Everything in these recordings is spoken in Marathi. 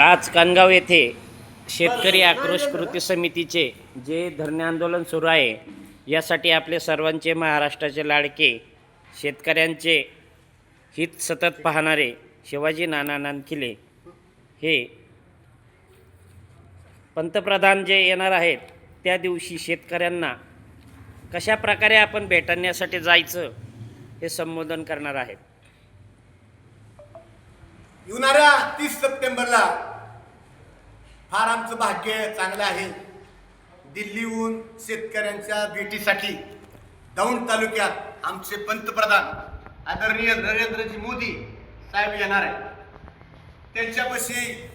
आज कानगाव येथे शेतकरी आक्रोश कृती समितीचे जे धरणे आंदोलन सुरू आहे यासाठी आपले सर्वांचे महाराष्ट्राचे लाडके शेतकऱ्यांचे हित सतत पाहणारे शिवाजी नाना नानखिले हे पंतप्रधान जे येणार आहेत त्या दिवशी शेतकऱ्यांना कशा प्रकारे आपण भेटण्यासाठी जायचं हे संबोधन करणार आहेत. येणाऱ्या तीस सप्टेंबरला फार आमचं भाग्य चांगलं आहे. दिल्लीहून शेतकऱ्यांच्या भेटीसाठी दौंड तालुक्यात आमचे पंतप्रधान आदरणीय नरेंद्रजी मोदी साहेब येणार आहे त्यांच्यापाशी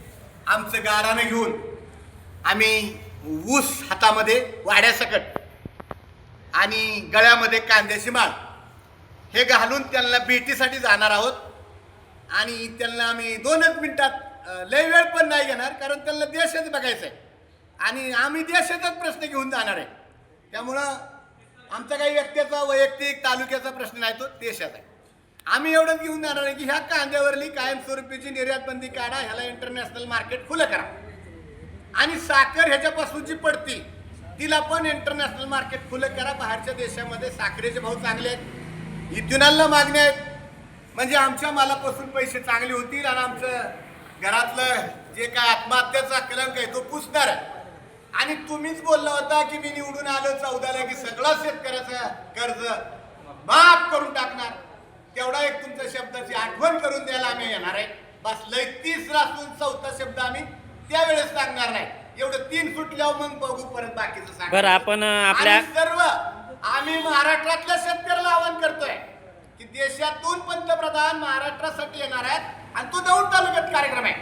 आमचं गारानं घेऊन आम्ही ऊस हातामध्ये वाड्यासकट आणि गळ्यामध्ये कांद्याची माळ हे घालून त्यांना भेटीसाठी जाणार आहोत. आणि त्यांना आम्ही दोनच मिनिटात लय वेळ पण नाही घेणार कारण त्यांना देशच बघायचं आहे आणि आम्ही देशाचाच प्रश्न घेऊन जाणार आहे. त्यामुळं आमचा काही व्यक्तीचा वैयक्तिक तालुक्याचा प्रश्न नाही तो देशाचा आहे. आम्ही एवढंच घेऊन जाणार आहे की ह्या कांद्यावरली कायमस्वरूपीची निर्यातबंदी काढा ह्याला इंटरनॅशनल मार्केट खुलं करा. आणि साखर ह्याच्यापासून जी पडती तिला पण इंटरनॅशनल मार्केट खुलं करा. बाहेरच्या देशामध्ये साखरेचे भाव चांगले आहेत. इथेनॉलला मागणी आहेत. म्हणजे आमच्या मालापासून पैसे चांगले होतील आणि आमचं घरातलं जे काय आत्महत्याचा कलंक आहे तो पुसणार आहे. आणि तुम्हीच बोलला होता की मी निवडून आलो चौदाला की सगळा शेतकऱ्याचा कर्ज माफ करून टाकणार. तेवढा एक तुमच्या शब्दाची आठवण करून द्यायला आम्ही येणार आहे. बस लय तिसरा चौथा शब्द आम्ही त्यावेळेस सांगणार नाही. एवढं तीन सुटल्यावर मग बघू परत बाकीचं सांग बरं आपण आपल्या सर्व आम्ही महाराष्ट्रातल्या शेतकऱ्याला आवाहन करतोय. देशातून पंतप्रधान महाराष्ट्रासाठी येणार आहेत. आणि तो दौंड तालुक्यात कार्यक्रम आहे.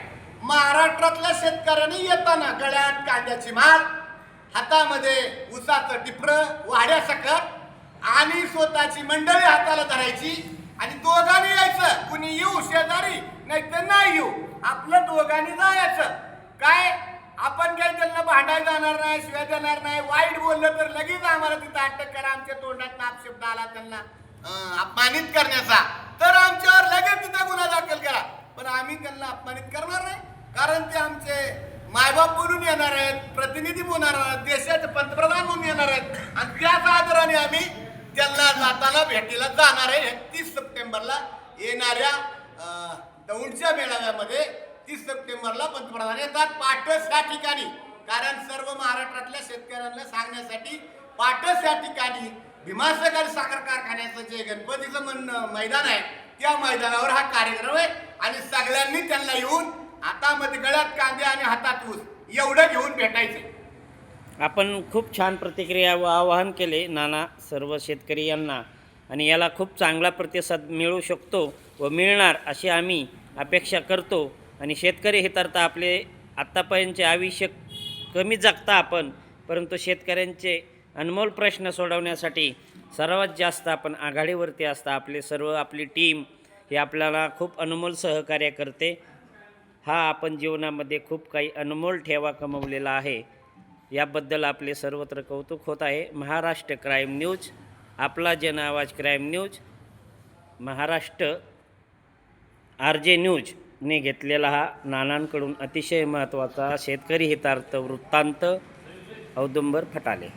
महाराष्ट्रातल्या शेतकऱ्यांनी येताना गळ्यात कांद्याची माल हातामध्ये उसाचं टिपरं वाड्यासकट आणि स्वतःची मंडळी हाताला धरायची आणि दोघांनी यायचं. कुणी येऊ शेजारी नाही तर नाही येऊ. आपलं दोघांनी जायचं. काय? आपण काही त्यांना भांडायला जाणार नाही शिवाय देणार नाही. वाईट बोललं तर लगेच आम्हाला तिथं अटक करा. आमच्या तोंडात नाप शब्द आला त्यांना. अपमानित करण्याचा. तर आमच्यावर लगेच तिथे गुन्हा दाखल करा. पण आम्ही त्यांना अपमानित करणार नाही. कारण ते आमचे मायबाप म्हणून येणार आहेत प्रतिनिधी होणार आहेत देशाचे पंतप्रधान म्हणून येणार आहेत. आणि त्याच आदराने आम्ही त्यांना जाताना भेटीला जाणार आहे. तीस सप्टेंबरला येणाऱ्या दौंडच्या मेळाव्यामध्ये तीस सप्टेंबरला पंतप्रधान येतात. पाटस या ठिकाणी. कारण सर्व महाराष्ट्रातल्या शेतकऱ्यांना सांगण्यासाठी पाटस या ठिकाणी भीमासगार साखर कारखान्याचं जे गणपतीचं म्हणणं मैदान आहे त्या मैदानावर हा कार्यक्रम आहे आणि सगळ्यांनी त्यांना येऊन हातामध्ये गळ्यात कांदे आणि हातात ऊस एवढं घेऊन भेटायचे. आपण खूप छान प्रतिक्रिया व आवाहन केले नाना सर्व शेतकरी यांना. आणि याला खूप चांगला प्रतिसाद मिळू शकतो व मिळणार अशी आम्ही अपेक्षा करतो. आणि शेतकरी हितार्थ आपले आत्तापर्यंतचे आयुष्य कमी जगता आपण परंतु शेतकऱ्यांचे अनमोल प्रश्न सोडवण्यासाठी सर्वात जास्त आपण आघाडीवरती असता आपले सर्व आपली टीम ही आपल्याला खूप अनमोल सहकार्य करते. हा आपण जीवनामध्ये खूप काही अनमोल ठेवा कमवलेला आहे. याबद्दल आपले सर्वत्र कौतुक होत आहे. महाराष्ट्र क्राईम न्यूज आपला जन आवाज crime news Maharashtra R J न्यूजने घेतलेला हा नानांकडून अतिशय महत्त्वाचा शेतकरी हितार्थ वृत्तांत औदुंबर फटाले.